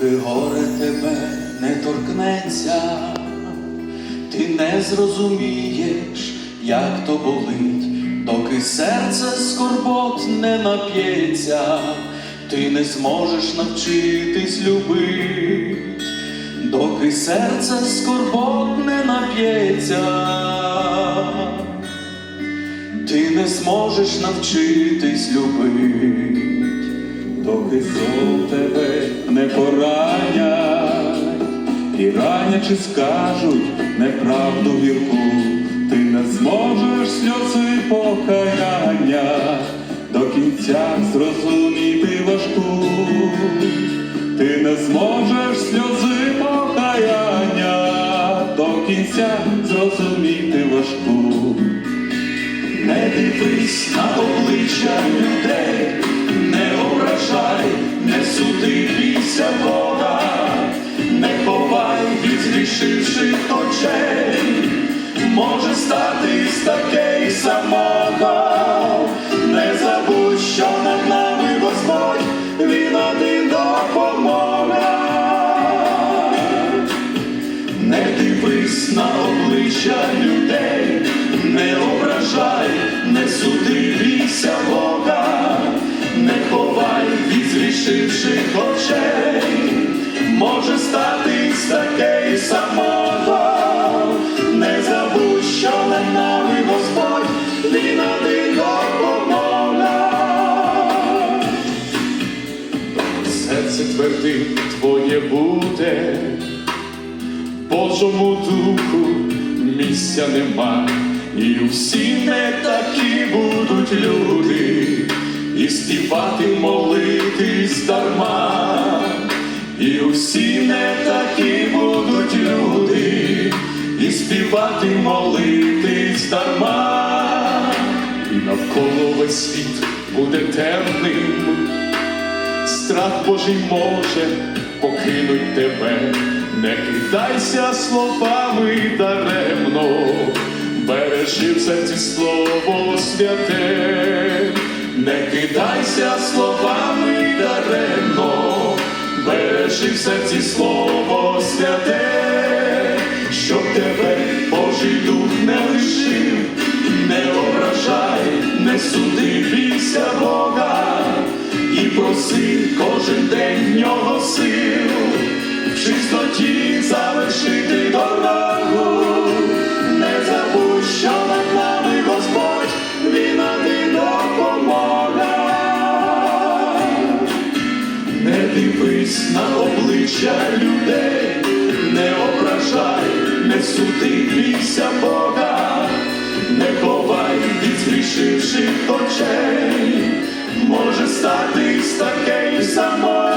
Поки горе тебе не торкнеться, ти не зрозумієш, як то болить, доки серце скорбот не нап'ється, ти не зможеш навчитись любить, доки серце скорбот не нап'ється, ти не зможеш навчитись любить, доки сон тебе не поранять, і ранячи скажуть неправду гірку, ти не зможеш сльози покаяння до кінця зрозуміти важку, ти не зможеш сльози покаяння до кінця зрозуміти важку. Не дивись на обличчя людей, не ображай, не суди від очей, може стати таке самого, не забудь, що над нами Господь, він один допомога. Не дивись на обличчя людей, не ображай, не суди бійся Бога, не ховай від зрішивших очей, може стати з таке Серце твердим твоє буде. Божому духу місця нема, і всі не такі будуть люди, і співати молитись дарма, і усі не такі будуть люди, і співати молитись дарма, і навколо весь світ буде темним страх Божий може покинуть тебе, не кидайся словами даремно, бережи в серці слово святе, не кидайся словами даремно, бережи в серці слово святе, щоб тебе Божий дух не лишив, проси кожен день в нього сил, в чистоті завершити дорогу, не забудь, що над нами Господь, він один допомога. Не дивись на обличчя людей, не ображай, не суди бійся Бога, не ховай від зрішивших очей може статись такий самотній.